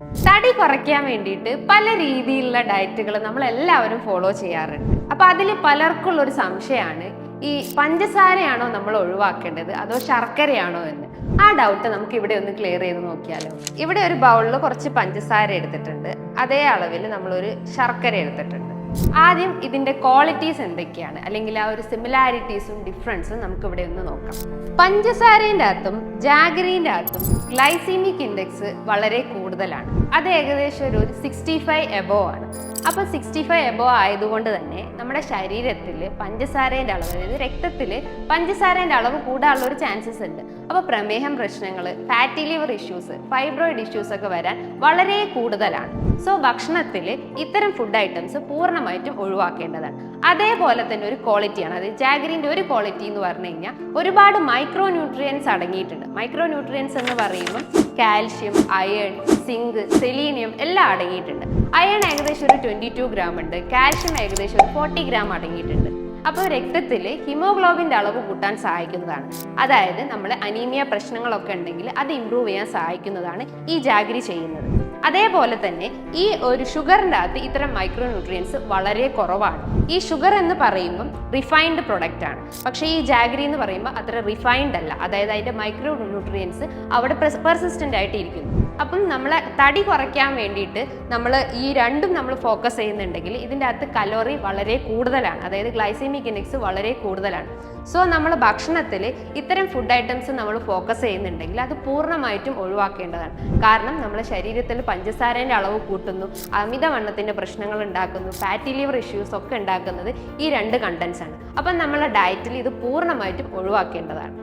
തടി കുറയ്ക്കാൻ വേണ്ടിയിട്ട് പല രീതിയിലുള്ള ഡയറ്റുകൾ നമ്മൾ എല്ലാവരും ഫോളോ ചെയ്യാറുണ്ട്. അപ്പൊ അതിൽ പലർക്കുള്ള ഒരു സംശയമാണ് ഈ പഞ്ചസാരയാണോ നമ്മൾ ഒഴിവാക്കേണ്ടത്? അതോ ശർക്കരയാണോ എന്ന്? ആ ഡൗട്ട് നമുക്ക് ഇവിടെ ഒന്ന് ക്ലിയർ ചെയ്ത് നോക്കിയാലോ? ഇവിടെ ഒരു ബൗളിൽ കുറച്ച് പഞ്ചസാര എടുത്തിട്ടുണ്ട്. അതേ അളവിൽ നമ്മളൊരു ശർക്കര എടുത്തിട്ടുണ്ട്. ആദ്യം ഇതിന്റെ ക്വാളിറ്റീസ് എന്തൊക്കെയാണ്? അല്ലെങ്കിൽ ആ ഒരു സിമിലാരിറ്റീസും ഡിഫറൻസും നമുക്ക് ഇവിടെ ഒന്ന് നോക്കാം. പഞ്ചസാരേന്റെ അകത്തും ജാഗരീന്റെ അകത്തും ഗ്ലൈസീമിക് ഇൻഡെക്സ് വളരെ കൂടുതലാണ്. അത് ഏകദേശം ഒരു സിക്സ്റ്റി ഫൈവ് എബോ ആണ്. അപ്പോൾ സിക്സ്റ്റി ഫൈവ് എബോ ആയതുകൊണ്ട് തന്നെ നമ്മുടെ ശരീരത്തിൽ പഞ്ചസാരേന്റെ അളവ് അതായത് രക്തത്തിൽ പഞ്ചസാരേന്റെ അളവ് കൂടാനുള്ള ഒരു ചാൻസസ് ഉണ്ട്. അപ്പോൾ പ്രമേഹം പ്രശ്നങ്ങൾ fatty liver issues fibroid issues ഒക്കെ വരാൻ വളരെ കൂടുതലാണ്. സോ ഭക്ഷണത്തിൽ ഇത്തരം ഫുഡ് ഐറ്റംസ് പൂർണമായിട്ടും ഒഴിവാക്കേണ്ടതാണ്. അതേപോലെ തന്നെ ഒരു ക്വാളിറ്റിയാണ് അത് ജാഗറിന്റെ ഒരു ക്വാളിറ്റി എന്ന് പറഞ്ഞു കഴിഞ്ഞാൽ ഒരുപാട് മൈക്രോ ന്യൂട്രിയൻസ് അടങ്ങിയിട്ടുണ്ട്. മൈക്രോ ന്യൂട്രിയൻസ് എന്ന് പറയുമ്പോൾ കാൽഷ്യം അയൺ സിങ്ക് സെലീനിയം എല്ലാം അടങ്ങിയിട്ടുണ്ട്. അയൺ ഏകദേശം ഒരു ട്വന്റി ടു ഗ്രാം ഉണ്ട്. കാൽഷ്യം ഏകദേശം ഒരു ഫോർട്ടി ഗ്രാം അടങ്ങിയിട്ടുണ്ട്. അപ്പോൾ രക്തത്തിൽ ഹിമോഗ്ലോബിന്റെ അളവ് കൂട്ടാൻ സഹായിക്കുന്നതാണ്. അതായത് നമ്മൾ അനീമിയ പ്രശ്നങ്ങളൊക്കെ ഉണ്ടെങ്കിൽ അത് ഇമ്പ്രൂവ് ചെയ്യാൻ സഹായിക്കുന്നതാണ് ഈ ജാഗരി ചെയ്യുന്നത്. അതേപോലെ തന്നെ ഈ ഒരു ഷുഗറിന്റെ അകത്ത് ഇത്തരം മൈക്രോ ന്യൂട്രിയൻസ് വളരെ കുറവാണ്. ഈ ഷുഗർ എന്ന് പറയുമ്പം റിഫൈൻഡ് പ്രൊഡക്റ്റ് ആണ്. പക്ഷേ ഈ ജാഗരി എന്ന് പറയുമ്പോൾ അത്ര റിഫൈൻഡ് അല്ല. അതായത് അതിന്റെ മൈക്രോ ന്യൂട്രിയൻസ് അവിടെ പെർസിസ്റ്റന്റ് ആയിട്ട് ഇരിക്കുന്നു അപ്പം നമ്മളെ തടി കുറയ്ക്കാൻ വേണ്ടിയിട്ട് നമ്മൾ ഈ രണ്ടും നമ്മൾ ഫോക്കസ് ചെയ്യുന്നുണ്ടെങ്കിൽ ഇതിന്റെ അകത്ത് കലോറി വളരെ കൂടുതലാണ്. അതായത് ഗ്ലൈസീമിക് ഇൻഡെക്സ് വളരെ കൂടുതലാണ്. സോ നമ്മൾ ഭക്ഷണത്തിൽ ഇത്തരം ഫുഡ് ഐറ്റംസ് നമ്മൾ ഫോക്കസ് ചെയ്യുന്നുണ്ടെങ്കിൽ അത് പൂർണമായിട്ടും ഒഴിവാക്കേണ്ടതാണ്. കാരണം നമ്മുടെ ശരീരത്തിൽ പഞ്ചസാരേന്റെ അളവ് കൂട്ടുന്നു അമിതവണ്ണത്തിന്റെ പ്രശ്നങ്ങൾ ഉണ്ടാക്കുന്നു ഫാറ്റി ലിവർ ഇഷ്യൂസ് ഒക്കെ ഉണ്ടാക്കുന്നത് ഈ രണ്ട് കണ്ടൻസ് ആണ്. അപ്പം നമ്മളെ ഡയറ്റിൽ ഇത് പൂർണമായിട്ടും ഒഴിവാക്കേണ്ടതാണ്.